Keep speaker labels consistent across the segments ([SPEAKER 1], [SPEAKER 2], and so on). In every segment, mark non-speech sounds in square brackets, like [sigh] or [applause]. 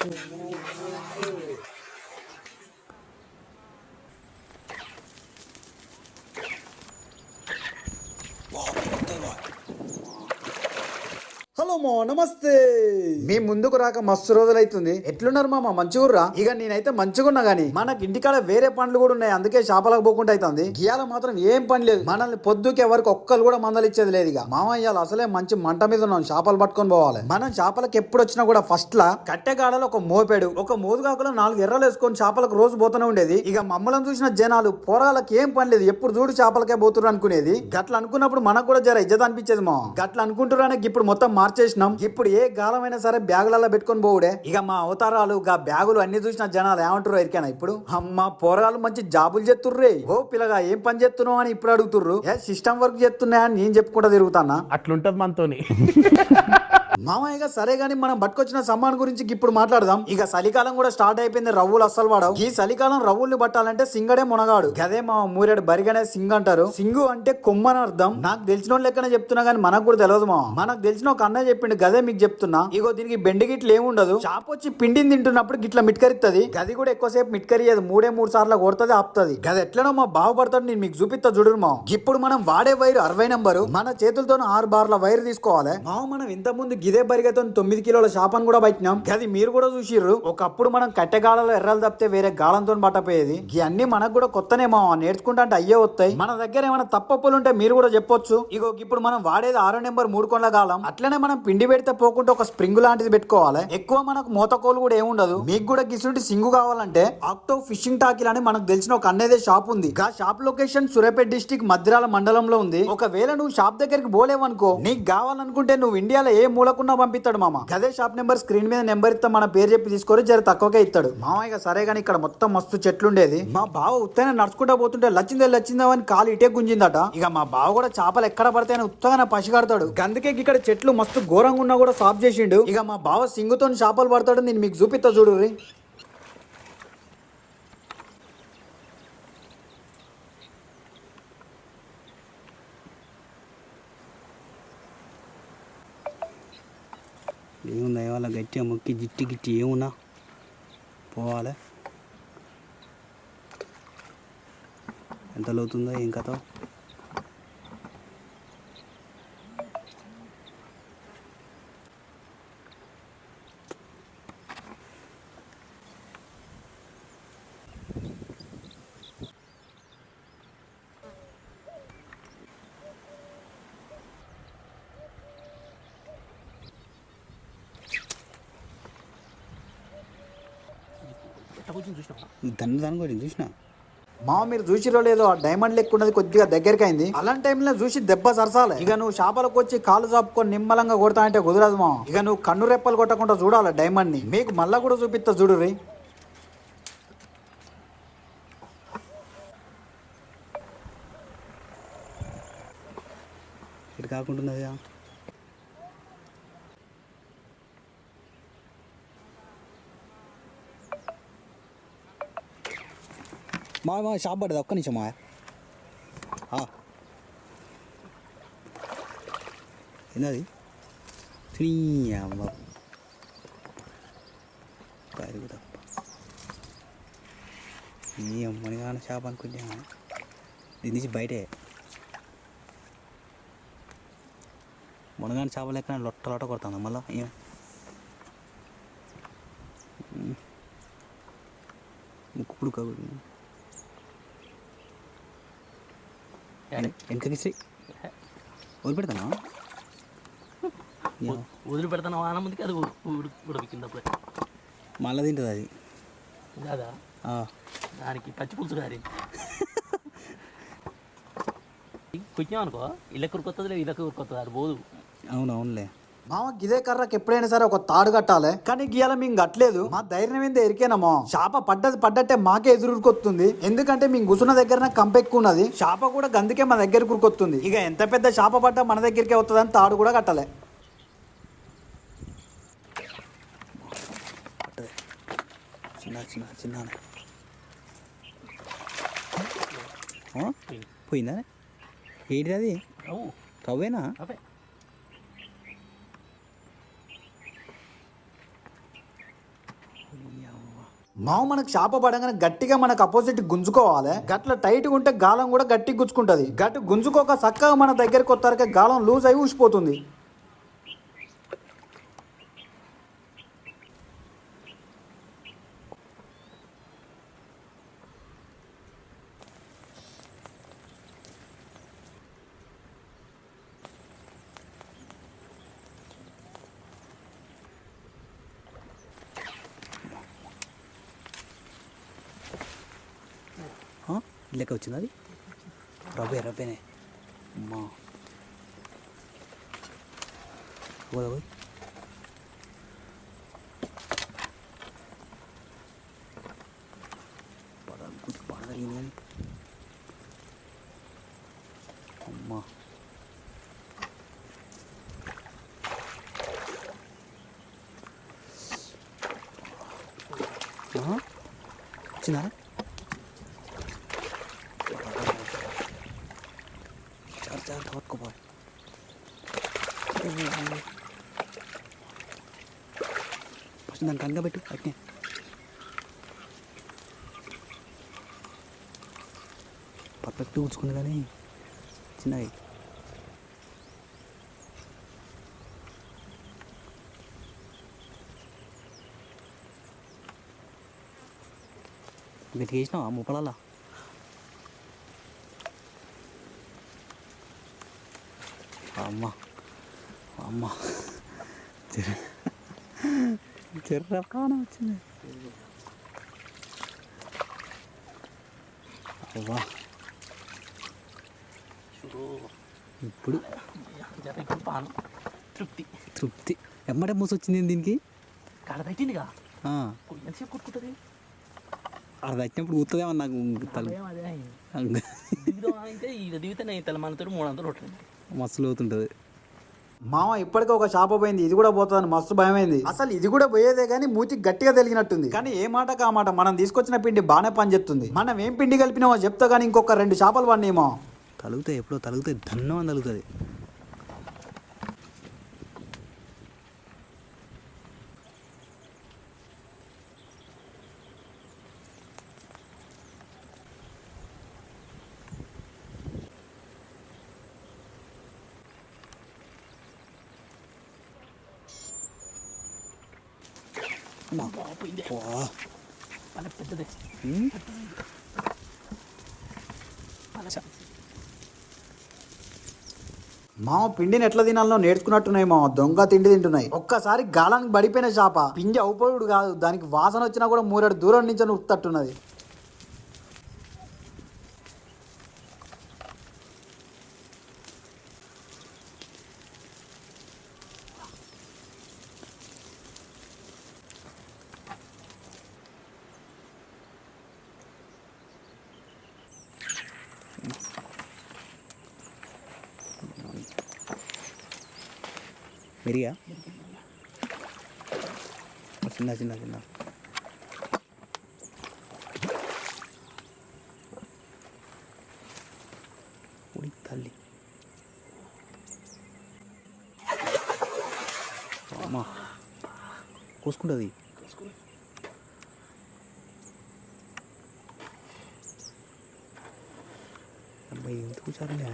[SPEAKER 1] すごい! మామో నమస్తే. మీ ముందుకు రాక మస్తు రోజులైతుంది. ఎట్లున్నారు మామ? మంచిగుర్రా? ఇక నేనైతే మంచిగున్నా గానీ మనకి ఇంటికాడ వేరే పనులు కూడా ఉన్నాయి. అందుకే చేపలకు పోకుండా అవుతుంది గియాల మాత్రం ఏం పని లేదు. మనల్ని పొద్దుకే వరకు ఒక్కరు కూడా మందలిచ్చేది లేదు ఇక. మామ ఇవాళ అసలే మంచి మంట మీద ఉన్నాం. చేపలు పట్టుకొని పోవాలి. మనం చేపలకు ఎప్పుడు వచ్చినా కూడా ఫస్ట్ లా కట్టెగాడలో ఒక మోపెడు ఒక మోదుగాకులో నాలుగు ఎర్రలు వేసుకొని చేపలకు రోజు పోతూనే ఉండేది. ఇక మమ్మల్ని చూసిన జనాలు పొరాలకు ఏం పని లేదు. ఎప్పుడు చూడు చేపలకే పోతున్నారు అనుకునేది. గట్ల అనుకున్నప్పుడు మనకు కూడా జర ఇజ్జత అనిపించేది మా గట్ల అనుకుంటున్నానే ఇప్పుడు మొత్తం మార్చేసి మార్చేసినాం ఇప్పుడు ఏ గాలమైనా సరే బ్యాగులలో పెట్టుకొని పోవుడే. ఇక మా అవతారాలు గా బ్యాగులు అన్ని చూసిన జనాలు ఏమంటారు ఎరికేనా ఇప్పుడు? అమ్మ పోరాలు మంచి జాబులు చేస్తుర్రే ఓ పిల్లగా ఏం పని చేస్తున్నావు అని ఇప్పుడు అడుగుతుర్రు? ఏ సిస్టమ్ వర్క్ చేస్తున్నాయా అని నేను చెప్పుకుంటా తిరుగుతానా?
[SPEAKER 2] అట్లుంటది మనతోని. [laughs]
[SPEAKER 1] మామయ్యగా సరే గాని మనం పట్టుకొచ్చిన సమ్మాన్ గురించి ఇప్పుడు మాట్లాడదాం. ఇక చలికాలం కూడా స్టార్ట్ అయిపోయింది రవ్వులు అస్సలు వాడవు. ఈ చలికాలం రవ్వుల్ని పట్టాలంటే సింగడే మునగాడు. గదే మా మూరేడు బరిగనే సింగ్ అంటారు. సింగు అంటే కొమ్మని అర్థం నాకు తెలిసిన లెక్కనే చెప్తున్నా గానీ మనకు కూడా తెలియదు మా మనకు తెలిసిన ఒక అన్నయ్య చెప్పిండు గదే మీకు చెప్తున్నా. ఇగో దీనికి బెండి గిట్లు ఏముండదు షాప్ వచ్చి పిండిని తింటున్నప్పుడు గిట్ల మిట్కరిస్తుంది గది కూడా ఎక్కువసేపు మిట్కరియదు మూడే మూడు సార్లు కొడుతుంది ఆపుతుంది. గది ఎట్లనో మా బాగుపడతాడు నేను మీకు చూపిస్తా చూడు మా ఇప్పుడు మనం వాడే వైర్ అరవై నంబరు. మన చేతులతో ఆరు బార్ల వైర్ తీసుకోవాలి. మా మనం ఇంత ముందు ఇదే బరిగతో తొమ్మిది కిలోల చేపను కూడా పట్టినాం అది మీరు కూడా చూసిర్రు. ఒకప్పుడు మనం కట్టెగాలలో ఎర్రలు తప్పితే వేరే గాలంతో పట్టపోయేది ఇవన్నీ మనకు కూడా కొత్తనేమో నేర్చుకుంటా అంటే అయ్యే వస్తాయి. మన దగ్గర ఏమైనా తప్పప్పులు ఉంటే మీరు కూడా చెప్పొచ్చు. ఇగో ఇప్పుడు మనం వాడేది ఆరో నెంబర్ మూడు కొండల గాలం. అట్లనే మనం పిండి పెడితే పోకుండా ఒక స్ప్రింగ్ లాంటిది పెట్టుకోవాలి. ఎక్కువ మనకు మూతకోలు కూడా ఏముండదు మీకు కూడా గిసుంటి సింగు కావాలంటే ఆక్టో ఫిషింగ్ టాకిల్ అని మనకు తెలిసిన ఒక అన్నదే షాప్ ఉంది. ఆ షాప్ లొకేషన్ సూర్యాపేట డిస్టిక్ మద్రాల మండలంలో ఉంది. ఒకవేళ నువ్వు షాప్ దగ్గరికి పోలేవనుకో నీకు కావాలనుకుంటే నువ్వు ఇండియాలో ఏ తప్పకుండా పంపిస్తాడు మామ. గదే షాప్ నెంబర్ స్క్రీన్ మీద నెంబర్ ఇస్తా మన పేరు చెప్పి తీసుకొని జర తక్కువకే ఇస్తాడు. మామయ్య సరే కానీ ఇక్కడ మొత్తం మస్తు చెట్లు ఉండేది మా బావ ఉత్తగానే నడుచుకుంటా పోతుంటే లచ్చిందే లచ్చిందా అని కాలు ఇటే గుంజిందట. ఇక మా బావ కూడా చేపలు ఎక్కడ పడితే ఉత్తగానే పసిగడతాడు. అందుకే ఇక్కడ చెట్లు మస్తు ఘోరంగా ఉన్నా కూడా సాఫ్ చేసిండు. ఇక మా బావ సింగుతో చేపలు పడతాడు నేను మీకు చూపిస్తా చూడు
[SPEAKER 3] ఏముందా? ఇవాళ గట్టిగా మొక్కి జిట్టి గిట్టి ఏమున్నా? పోవాలి. ఎంత లోతుందో ఏం కథ? దాన్ని దాని కూడా చూసిన?
[SPEAKER 1] మా మీరు చూసిరో లేదో ఆ డైమండ్ లెక్క ఉన్నది కొద్దిగా దగ్గరికి అయింది అలాంటి టైంలో చూసి దెబ్బ సరసాలి. ఇక నువ్వు చేపలకు వచ్చి కాలు చాపుకొని నిమ్మలంగా కొడతా అంటే కుదరదు మా. ఇక నువ్వు కన్ను రెప్పలు కొట్టకుండా చూడాలి డైమండ్ని. మీకు మళ్ళా కూడా చూపిస్తా చూడు రీ.
[SPEAKER 3] ఇక్కడ కాకుండా మా మా షాప్ పడ్డది ఒక్క నిమిషం మా ఏందది? నీ అమ్మ. పరుగు తప్ప నీ అమ్మని కానీ షాప్ అనుకుంటా దీని నుంచి బయటే. మునగాని చేపలు ఎక్కడ లొట్ట లొట్ట కొడుతుంది మళ్ళీ ఏం? ముక్కు పుడుక వెనకకి శ్రీ వదిలిపెడతానా?
[SPEAKER 2] వదిలిపెడతాను ఆన ముందుకి అది ఉడికింది అప్పుడే.
[SPEAKER 3] మళ్ళీ తింటుంది అది.
[SPEAKER 2] కాదా? దానికి పచ్చి పులుసు గారి కుచ్చాం అనుకో ఇళ్ళకి ఉరికొస్తుంది ఇళ్ళకి ఉరికొస్తుంది అది పోదు.
[SPEAKER 3] అవును అవునులే.
[SPEAKER 1] మామ గిదే కర్రకి ఎప్పుడైనా సరే ఒక తాడు కట్టాలి. కానీ గీయాల మేము కట్టలేదు. మా ధైర్యం ఏందో ఎరికేనమ్మా? చేప పడ్డది పడ్డట్టే మాకే ఎదురుకొస్తుంది ఎందుకంటే మేము కూర్చున్న దగ్గర కంప ఎక్కువ ఉన్నది చేప కూడా గందుకే మా దగ్గర కురుకొస్తుంది ఇక ఎంత పెద్ద చేప పడ్డా మన దగ్గరికే వస్తుందని తాడు కూడా కట్టాలి.
[SPEAKER 3] పట్టదే చిన్న చిన్న చిన్న. ఆ? పోయిందా? ఏంటిది అది?
[SPEAKER 2] అవు
[SPEAKER 1] మావు మనకు చేప పడగానే గట్టిగా మనకు అపోజిట్ గుంజుకోవాలి. గట్ల టైట్ ఉంటే గాలం కూడా గట్టి గుచ్చుకుంటది. గట్టి గుంజుకోక చక్కగా మన దగ్గరికి వచ్చారకే గాలం లూజ్ అయి ఊసిపోతుంది.
[SPEAKER 3] ఆ? వచ్చింది అది రవ్వే రవ్వేనే. అమ్మా. పోదా పోయి పడ గుర్తు పడగలిగింది కానీ అమ్మా ఆ? వచ్చిందా చాలు చాలు తోడుకోపోయి వస్తుంది. దాన్ని కనుక అట్నే. పర్ఫెక్ట్ కూర్చుకుంది కానీ చిన్నవి గట్టిగా వేసినావా ముప్పలల్లా అమ్మ అమ్మ. చెర్ర చెర్ర వచ్చింది అవ్వా
[SPEAKER 2] చూడు
[SPEAKER 3] ఇప్పుడు
[SPEAKER 2] తృప్తి
[SPEAKER 3] తృప్తి ఎమ్మడే మూసి వచ్చింది దీనికి
[SPEAKER 2] కాడ పెట్టిందిగా
[SPEAKER 3] ఆ,
[SPEAKER 2] ఎంతసేపు కొట్టుకుంటుంది
[SPEAKER 3] అది వచ్చినప్పుడు కూతుందేమో నాకు తల
[SPEAKER 2] అదే దిగుదాం అయితే ఇది దిగితే నేను తెల్లమానతో మూడు వందలు ఉంటుంది
[SPEAKER 3] మస్తు లోతుంటుంది
[SPEAKER 1] మామ ఇప్పటికే ఒక చేప పోయింది ఇది కూడా పోతుందని మస్తు భయమైంది. అసలు ఇది కూడా పోయేదే కానీ మూతి గట్టిగా తెలిగినట్టుంది. కానీ ఏ మాట కా మాట? మనం తీసుకొచ్చిన పిండి బాగానే పని చెప్తుంది మనం ఏం పిండి కలిపినామో చెప్తా కానీ ఇంకొక రెండు చేపలు పడినాయేమో
[SPEAKER 3] తలుగుతాయి ఎప్పుడో తలుగుతాయి దన్నం అని తలుగుతుంది.
[SPEAKER 2] పెద్దదే.
[SPEAKER 1] మామ పిండిని ఎట్లా తినాలో నేర్చుకున్నట్టున్నాయి మామ. దొంగ తిండి తింటున్నాయి. ఒక్కసారి గాలానికి పడిపోయిన చేప. పిండి అవుపడు కాదు. దానికి వాసన వచ్చినా కూడా మూరెడు దూరం నుంచి ఉత్తట్టున్నది
[SPEAKER 3] మెరిగా చిన్న చిన్న చిన్న. ఉడి తల్లి. అమ్మా. కోసుకుంటుంది అబ్బాయి ఎందుకు చాలండి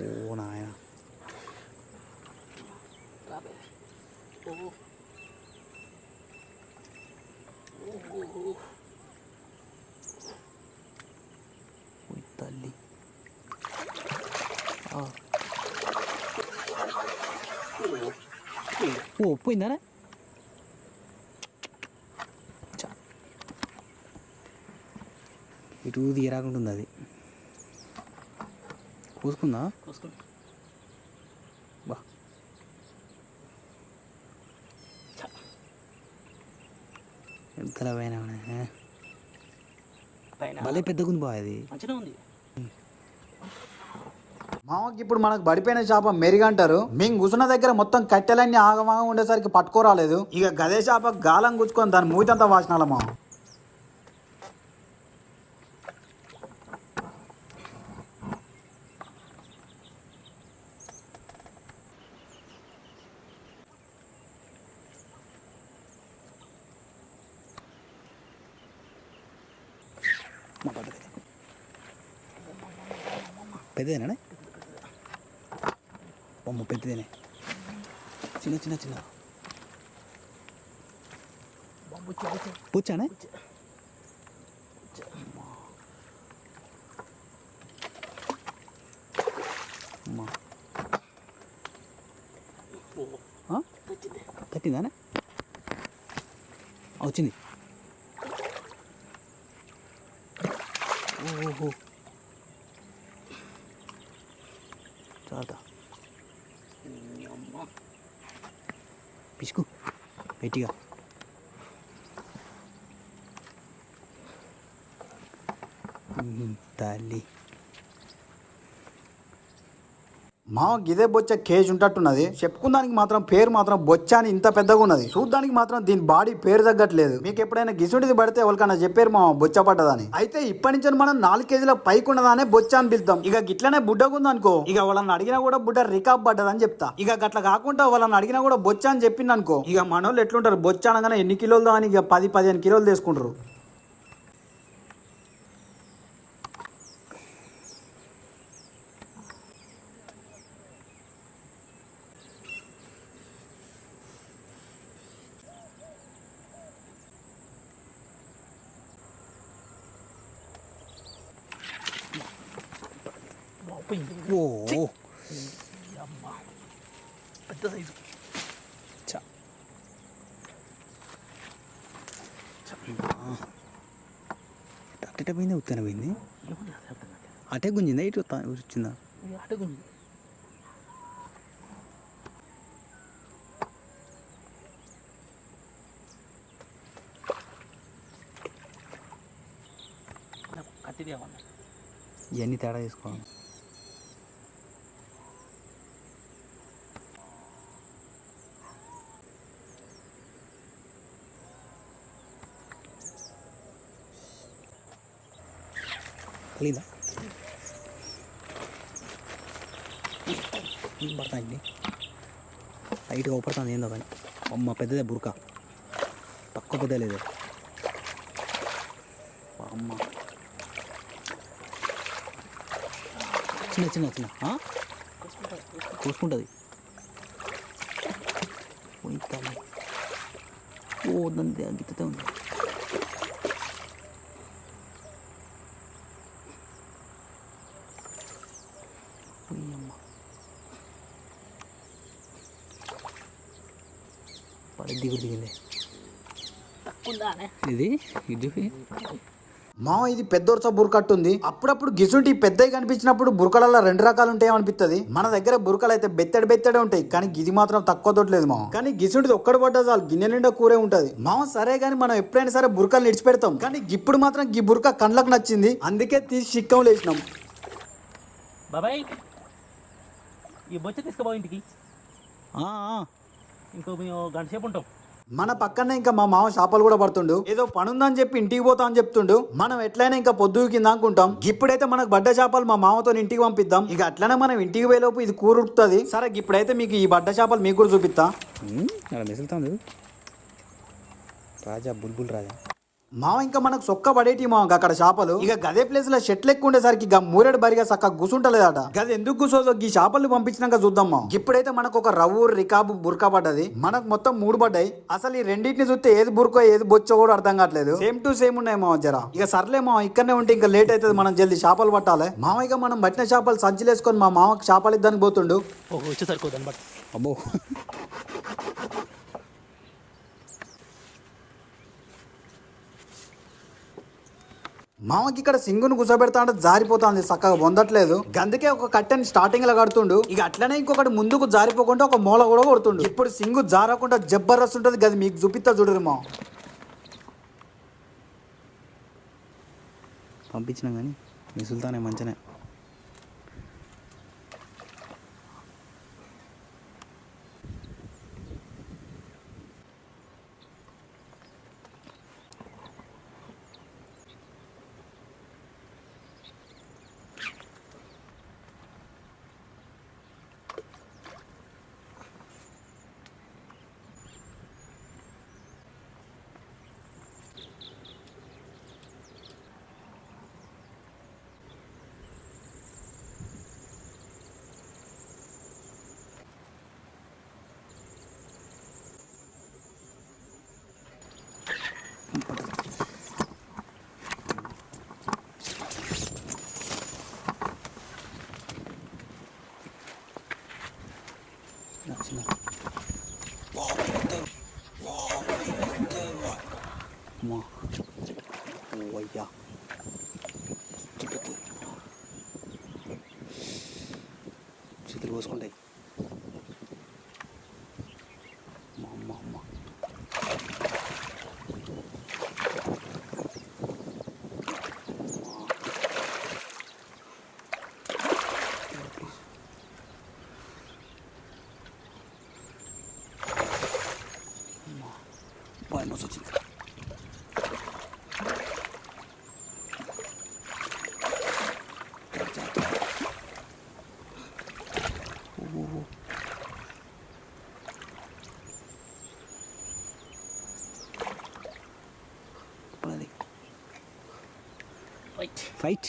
[SPEAKER 3] ఓ నాయన ఓయ్ తల్లి ఆ. ఓ పోయిందా ఇటు తీయరాకుంటుంది అది. కూసుకుందా
[SPEAKER 2] కోసుకుని
[SPEAKER 3] బా ఎంతలా పోయినా
[SPEAKER 2] పైన
[SPEAKER 3] భలే పెద్దగుంది బా
[SPEAKER 2] మంచిగా ఉంది.
[SPEAKER 1] మామకి ఇప్పుడు మనకు పడిపోయిన చేప మెరుగంటారు మేము కూర్చున్న దగ్గర మొత్తం కట్టెలన్నీ ఆగమాగం ఉండేసరికి పట్టుకోరాలేదు. ఇక గదే చేప గాలం గుచ్చుకొని దాని మూతంతా వాసినాల మామ
[SPEAKER 3] మా పద్ధతి పెద్దదేనా బొమ్మ పెద్దదేనే చిన్న చిన్న చిన్న? తట్టిందానే ఆ, వచ్చింది. ఓహో. గట్టిగా ఉహుం, తల్లి
[SPEAKER 1] మామ గిదే బొచ్చ కేజ్ ఉంటట్టున్నది. చెప్పుకుందానికి మాత్రం పేరు మాత్రం బొచ్చ అని ఇంత పెద్దగా ఉన్నది చూడ్డానికి మాత్రం దీని బాడీ పేరు తగ్గట్లేదు. మీకు ఎప్పుడైనా గిసుడిది పడితే ఎవరికన్నా చెప్పారు మా బొచ్చ పడ్డదని. అయితే ఇప్పటి నుంచి మనం నాలుగు కేజీల పైకి ఉన్నదానే బొచ్చ అని పిలుస్తాం ఇక గిట్లనే బుడ్డగుంది అనుకో ఇక వాళ్ళని అడిగినా కూడా బుడ్డ రికాబ్ పడ్డదని చెప్తా. ఇక గట్ల కాకుండా వాళ్ళని అడిగినా కూడా బొచ్చ అని చెప్పింది అనుకో ఇక మనోళ్ళు ఎట్లుంటారు? బొచ్చ అనగానే ఎన్ని కిలోలు దాని? ఇక పది పదిహేను కిలోలు తీసుకుంటారు
[SPEAKER 2] బాబు పోయింది
[SPEAKER 3] ఓ
[SPEAKER 2] అమ్మ పెద్ద సైజు
[SPEAKER 3] అట్ట పోయింది ఉత్తన పోయింది? అటే గుంజిందా ఇటు వచ్చిందా?
[SPEAKER 2] కత్తిది ఏమన్నా
[SPEAKER 3] ఇవన్నీ తేడా చేసుకోవాలి. కలిగిందా పడుతుంది హైట్గా ఊపడుతుంది ఏందో కానీ అమ్మ పెద్దదే బురక తక్కువ పెద్ద లేదు అమ్మ చిన్న చిన్న చిన్న చూసుకుంటుంది కోసుకుంటుంది ఓ దాని గిత్తే ఉంది పోయమ్మ పడి దిగుడు దిగింది
[SPEAKER 2] తక్కువ
[SPEAKER 3] ఇది ఇది.
[SPEAKER 1] మామ ఇది పెద్దోర్చ బురకట్టు ఉంది అప్పుడప్పుడు గిసుంటి పెద్దవి కనిపించినప్పుడు బురకలలో రెండు రకాలు ఉంటాయి అనిపిస్తుంది మన దగ్గర బురకలు అయితే బెత్తడి బెత్తడే ఉంటాయి కానీ గిది మాత్రం తక్కువ దొరలేదు మామ. కానీ గిసుంటిది ఒక్కడు పడ్డా చాలు గిన్నె నిండా కూరే ఉంటది. మామ సరే కానీ మనం ఎప్పుడైనా సరే బురకలు నిడిచిపెడతాం. కానీ ఇప్పుడు మాత్రం ఈ బురక కండ్లకు నచ్చింది. అందుకే తీసి చిక్కం లేచినాం
[SPEAKER 2] బాబాయ్ ఈ బొచ్చ ఇంటికి
[SPEAKER 3] ఆ, ఆ.
[SPEAKER 2] ఇంకో మేము గంట సేపు ఉంటాం.
[SPEAKER 1] మన పక్కనే ఇంకా మా మామ చేపలు కూడా పడుతుండు. ఏదో పనుందని చెప్పి ఇంటికి పోతా అని చెప్తుండు. మనం ఎట్లయినా ఇంకా పొద్దు కింద అనుకుంటాం. ఇప్పుడైతే మనకు బడ్డ చేపలు మా మామతో ఇంటికి పంపిద్దాం. ఇక అట్లనే మనం ఇంటికి పోయేలోపు ఇది కూర సరే ఇప్పుడైతే మీకు ఈ బడ్డ చేపలు మీకు కూడా చూపిస్తా.
[SPEAKER 3] రాజా బుల్బుల్ రాజా.
[SPEAKER 1] మావ ఇంకా మనకు సొక్క పడేటి మావ అక్కడ చేపలు. ఇక గదే ప్లేస్లో షెట్లు ఎక్కువ ఉండేసరికి ఇక మూరెడు బరిగా సక్క గుసుంటలేదట గది ఎందుకు గుసోదో ఈ చేపలు పంపించినాక చూద్దాం మా ఇప్పుడైతే మనకు ఒక రవ్వు రికాబు బుర్కా పడ్డది. మనకు మొత్తం మూడు పడ్డాయి. అసలు ఈ రెండింటిని చూస్తే ఏది బుర్కో ఏది బొచ్చో కూడా అర్థం కావట్లేదు. సేమ్ టు సేమ్ ఉన్నాయి మావ జర. ఇక సర్లే మావ ఇక్కడనే ఉంటే ఇంకా లేట్ అవుతుంది. మనం జల్దీ చేపలు పట్టాలి. మావ ఇక మనం పట్టిన చేపలు సంచిలేసుకొని మా మామకి చేపలు ఇద్దానికి పోతుండు.
[SPEAKER 2] ఓ వచ్చేసరికి దాన్ని బట్టి
[SPEAKER 3] అబ్బో
[SPEAKER 1] మామకి ఇక్కడ సింగును కూర్చోబెడతా అంటే జారిపోతుంది చక్కగా పొందట్లేదు. అందుకే ఒక కట్టెని స్టార్టింగ్లో కడుతుండు. ఇక అట్లనే ఇంకొకటి ముందుకు జారిపోకుండా ఒక మూల కూడా కొడుతుండు. ఇప్పుడు సింగు జారకుండా జబ్బర్రస్ ఉంటుంది గది మీకు చూపిస్తా చూడరు మా.
[SPEAKER 3] పంపించినా కానీ మీ సుల్తానే మంచినే.
[SPEAKER 2] రైట్
[SPEAKER 3] ఫైట్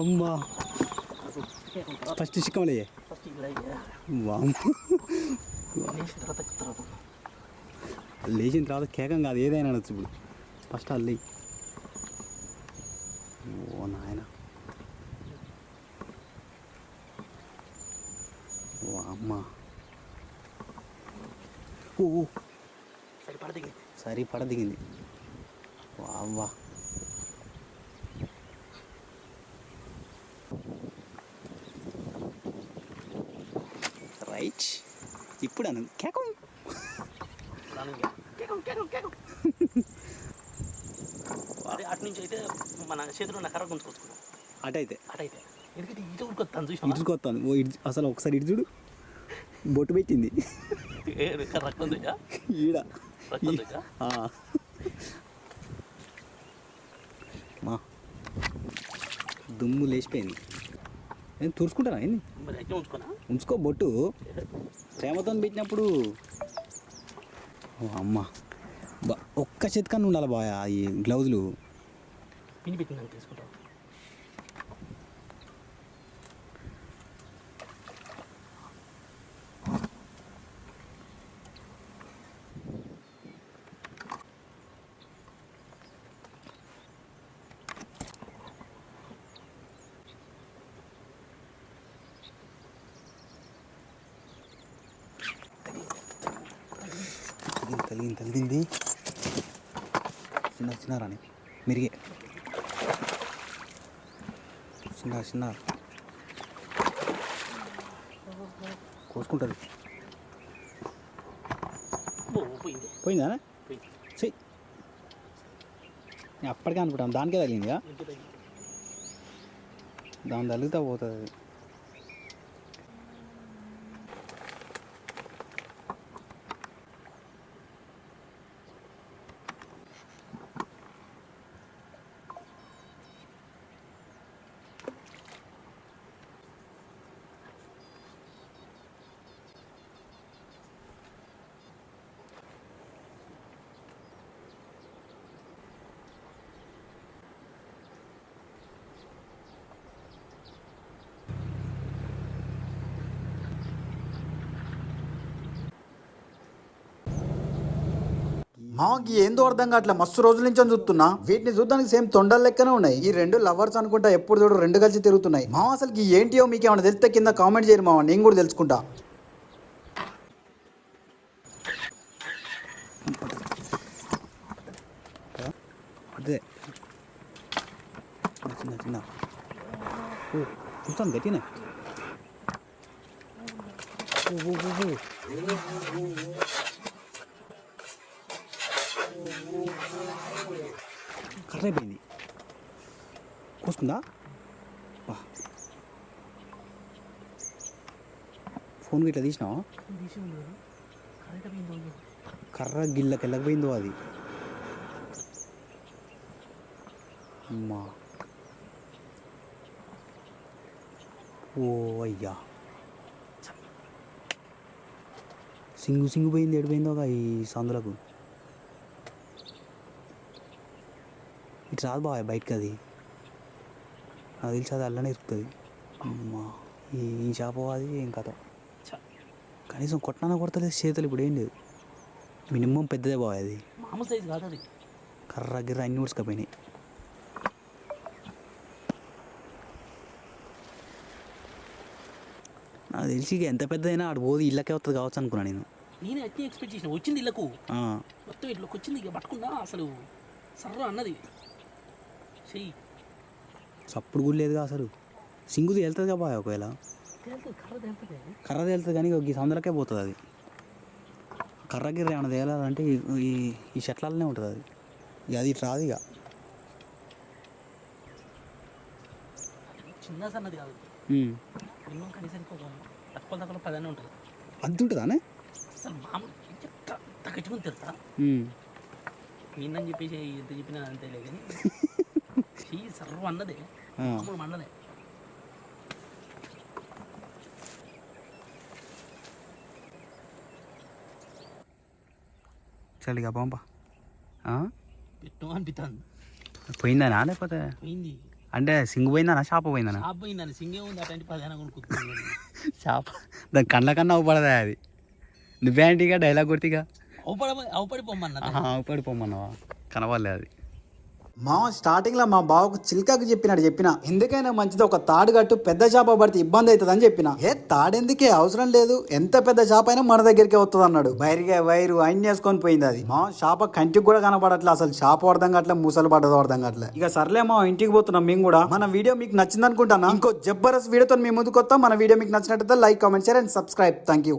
[SPEAKER 3] అమ్మా ఫస్ట్ చిక్కమలే
[SPEAKER 2] ఫస్ట్ ఇలా ఇయ్య.
[SPEAKER 3] వామ్
[SPEAKER 2] లేచిన తర్వాత
[SPEAKER 3] కేకం కాదు ఏదైనా అనొచ్చు ఇప్పుడు. ఫస్ట్ అల్లి. ఓ నాయన. ఓ అమ్మ. ఓ ఓ,
[SPEAKER 2] సరిపడదిగి.
[SPEAKER 3] సరి పడ దిగింది అవ్వా రైట్. ఇప్పుడు అను కేకం.
[SPEAKER 2] అదే అటు నుంచి అయితే మన చేతిలో కర్ర గుంజుకొచ్చుకున్నాం
[SPEAKER 3] అటైతే.
[SPEAKER 2] అటైతే. ఎందుకంటే ఇటు ఉడుకొస్తాను చూసినా
[SPEAKER 3] ఇటుకొస్తాను ఓ ఇటు అసలు ఒకసారి ఇటు చూడు. బొట్టు పెట్టింది. ఈడ
[SPEAKER 2] రక్తం తెచ్చా
[SPEAKER 3] ఆ. మా దుమ్ము లేచిపోయింది. నేను తుడుచుకుంటానా ఏంది? ఉంచుకో బొట్టు. ప్రేమతో పెట్టినప్పుడు ఓ అమ్మ. ఒక్క చేతికన్నా ఉండాలి బాయ్ ఈ గ్లౌజులు.
[SPEAKER 2] పిని
[SPEAKER 3] తగిలింది తగిలింది. చిన్న చిన్న రాని మిరిగే. చిన్న చిన్న. కోసుకుంటుంది.
[SPEAKER 2] ఓ పోయింది.
[SPEAKER 3] చెయ్యి నేను అప్పటికే అనుకుంటాను. దానికే తగిలిందిగా. దాని తగిలితే పోతుంది అది.
[SPEAKER 1] మామకి ఏందో అర్థం కావట్లే. మస్తు రోజుల నుంచి చూస్తున్నా. వీటిని చూడడానికి సేమ్ తొండల లెక్కనే ఉన్నాయి. ఈ రెండు లవర్స్ అనుకుంటా ఎప్పుడు చూడు రెండు కలిసి తిరుగుతున్నాయి. మామ అసలు ఏంటియో మీకు ఏమైనా తెలిస్తే కింద కామెంట్ చేయరు మామ నేను కూడా తెలుసుకుంటా.
[SPEAKER 3] అదే. చిన్న చిన్న చూస్తాను గట్టినే. ఓ, ఓ, ఓ, ఓ. కర్ర అయిపోయింది కోసుకుందా ఫోన్ ఇట్లా తీసినావా? కర్ర గిల్లకి వెళ్ళకపోయిందో అది. అమ్మా. ఓ అయ్యా. సింగు సింగు పోయింది ఎడిపోయిందో ఈ సందులకు? ఇటు రాదు బాగా బయటకు అది. నాకు తెలిసి అది అల్లనే ఇరుకుతుంది. అమ్మా ఈ ఈ చేప అది ఏం కథ? కనీసం కొట్టనా కొడతలేదు చేతులు ఇప్పుడు ఏం లేదు. మినిమం పెద్దదే బాగా అది.
[SPEAKER 2] మామూలు సైజు కాదు అది.
[SPEAKER 3] కర్ర గిర్ర అన్ని ఉడుచుకపోయినాయి నాకు తెలిసి ఇక ఎంత పెద్దదైనా ఆడు పోదు ఇళ్ళకే వస్తుంది కావచ్చు అనుకున్నా నేను.
[SPEAKER 2] నేనే అట్నే ఎక్స్పెక్ట్ చేసిన. వచ్చింది ఇళ్ళకు మొత్తం ఇట్లోకి వచ్చింది ఇక పట్టుకున్నా అసలు సర్ర అన్నది. చెయ్యి.
[SPEAKER 3] సప్పుడు కూడా లేదుగా అసలు. సింగుది వెళ్తుంది కదా ఒకవేళ.
[SPEAKER 2] కర్ర తేలుతుంది
[SPEAKER 3] తేలుతుంది కానీ ఈ సందులకే పోతుంది అది. కర్ర గిర్ర ఏమైనా తేలాలంటే ఈ- ఈ చెట్లలోనే ఉంటుంది అది. ఇక అది ఇటు రాదు ఇక.
[SPEAKER 2] చిన్న సన్నది కాదు.
[SPEAKER 3] ఉమ్.
[SPEAKER 2] మినిమం కనీసం ఒక తక్కువ తక్కువ పదనే ఉంటుంది.
[SPEAKER 3] అంత ఉంటుందానే?
[SPEAKER 2] అసలు మామూలు ఎంత తగ్గించుకుని తెలుసా. నిన్నని చెప్పేసి ఎంత చెప్పినా అంతేలే కానీ. [laughs] ఈ సర్వ అన్నదే.
[SPEAKER 3] ఆ.
[SPEAKER 2] మామూలు మండలే
[SPEAKER 3] చలిగా పంప
[SPEAKER 2] పెట్టు అనిపిస్తుంది
[SPEAKER 3] పోయిందనా లేకపోతే?
[SPEAKER 2] పోయింది.
[SPEAKER 3] అంటే సింగు పోయిందనా చేప పోయిందనా?
[SPEAKER 2] షాప్ పోయిందని సింగే ఉంది అటువంటి పదిహేను కొనుక్కుంటుంది
[SPEAKER 3] చేప దాని కండ్ల కన్నా అవుపడదా అది? నువ్వేంటిగా డైలాగ్ కొడితిగా
[SPEAKER 2] అవుపడ అవుపడిపోమన్న
[SPEAKER 3] అవుపడిపోమన్నావా? కనవాలే అది.
[SPEAKER 1] మా స్టార్టింగ్లో మా బావకు చిల్కకు చెప్పినాడు చెప్పిన. ఎందుకైనా మంచిది ఒక తాడు కట్టు పెద్ద చేప పడితే ఇబ్బంది అవుతుంది చెప్పిన. ఏ తాడెందుకే? అవసరం లేదు. ఎంత పెద్ద చేప అయినా మన దగ్గరికి వస్తుంది అన్నాడు వైరుగా వైరు అన్ని వేసుకొని పోయింది అది. మా చేప కంటికి కూడా కనపడట్లే అసలు. చేప అర్థం కావట్లే మూసలు పడ్డదో అర్థం కావట్లే ఇక సర్లే మా ఇంటికి పోతున్నాం మేము కూడా. మన వీడియో మీకు నచ్చింది అనుకుంటాను ఇంకో జబ్బరస్ వీడియోతో మీ ముందుకు వస్తాం మన వీడియో మీకు నచ్చినట్లయితే like comment share and subscribe. Thank you